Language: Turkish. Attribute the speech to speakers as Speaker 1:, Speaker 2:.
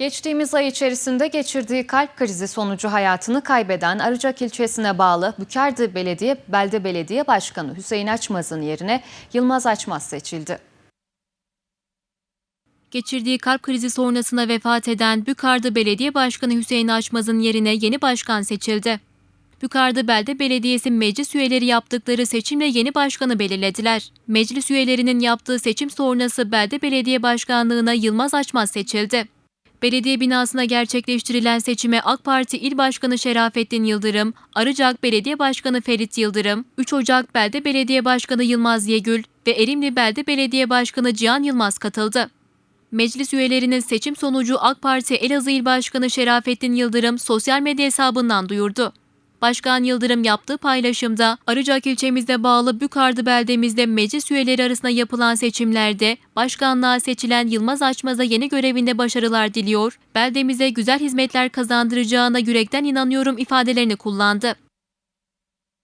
Speaker 1: Geçtiğimiz ay içerisinde geçirdiği kalp krizi sonucu hayatını kaybeden Arıcak ilçesine bağlı Bükerdi Belediye Belde Belediye Başkanı Hüseyin Açmaz'ın yerine Yılmaz Açmaz seçildi.
Speaker 2: Geçirdiği kalp krizi sonrasında vefat eden Bükardı Belediye Başkanı Hüseyin Açmaz'ın yerine yeni başkan seçildi. Bükardı Belde Belediyesi meclis üyeleri yaptıkları seçimle yeni başkanı belirlediler. Meclis üyelerinin yaptığı seçim sonrası Belde Belediye Başkanlığına Yılmaz Açmaz seçildi. Belediye binasına gerçekleştirilen seçime AK Parti İl Başkanı Şerafettin Yıldırım, Arıcak Belediye Başkanı Ferit Yıldırım, 3 Ocak Belde Belediye Başkanı Yılmaz Yegül ve Erimli Belde Belediye Başkanı Cihan Yılmaz katıldı. Meclis üyelerinin seçim sonucu AK Parti Elazığ İl Başkanı Şerafettin Yıldırım sosyal medya hesabından duyurdu. Başkan Yıldırım yaptığı paylaşımda Arıcak ilçemizde bağlı Bükardı beldemizde meclis üyeleri arasında yapılan seçimlerde başkanlığa seçilen Yılmaz Açmaz'a yeni görevinde başarılar diliyor, beldemize güzel hizmetler kazandıracağına yürekten inanıyorum ifadelerini kullandı.